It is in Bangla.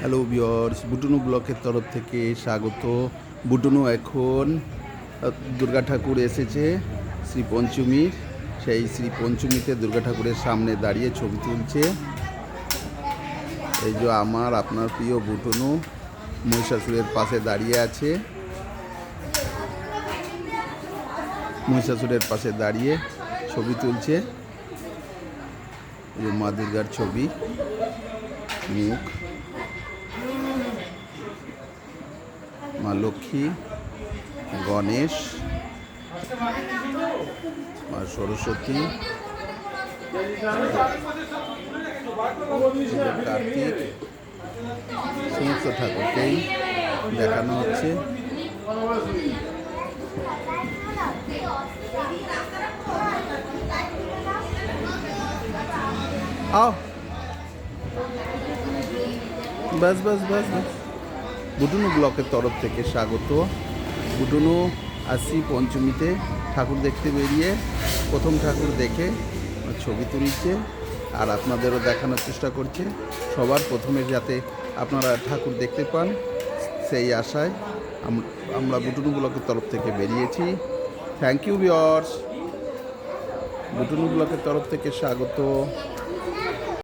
হ্যালো বিয়র্স বুটুনু ব্লকের তরফ থেকে স্বাগত। বুটুনু এখন দুর্গা ঠাকুর এসেছে শ্রী পঞ্চমীর। সেই শ্রী পঞ্চমীতে দুর্গা ঠাকুরের সামনে দাঁড়িয়ে ছবি তুলছে। এই যে আমার, আপনার প্রিয় বুটুনু মহিষাসুরের পাশে দাঁড়িয়ে আছে। মহিষাসুরের পাশে দাঁড়িয়ে ছবি তুলছে। এই মা দুর্গার ছবি, মুখ। মা লক্ষ্মী, গণেশ, মা সরস্বতী, কার্তিক, সমস্ত ঠাকুরকেই দেখানো হচ্ছে। আও। বাস বাস বাস বাস। বুটুনু ব্লকের তরফ থেকে স্বাগত। বুটুনু আসি পঞ্চমীতে, ঠাকুর দেখতে বেরিয়ে প্রথম ঠাকুর দেখে ছবি তুলছে আর আপনাদেরও দেখানোর চেষ্টা করছে। সবার প্রথমে যাতে আপনারা ঠাকুর দেখতে পান, সেই আশায় আম- আমরা বুটুনু ব্লকের তরফ থেকে বেরিয়েছি। থ্যাংক ইউ বিয়ার্স বুটুনু ব্লকের তরফ থেকে স্বাগত।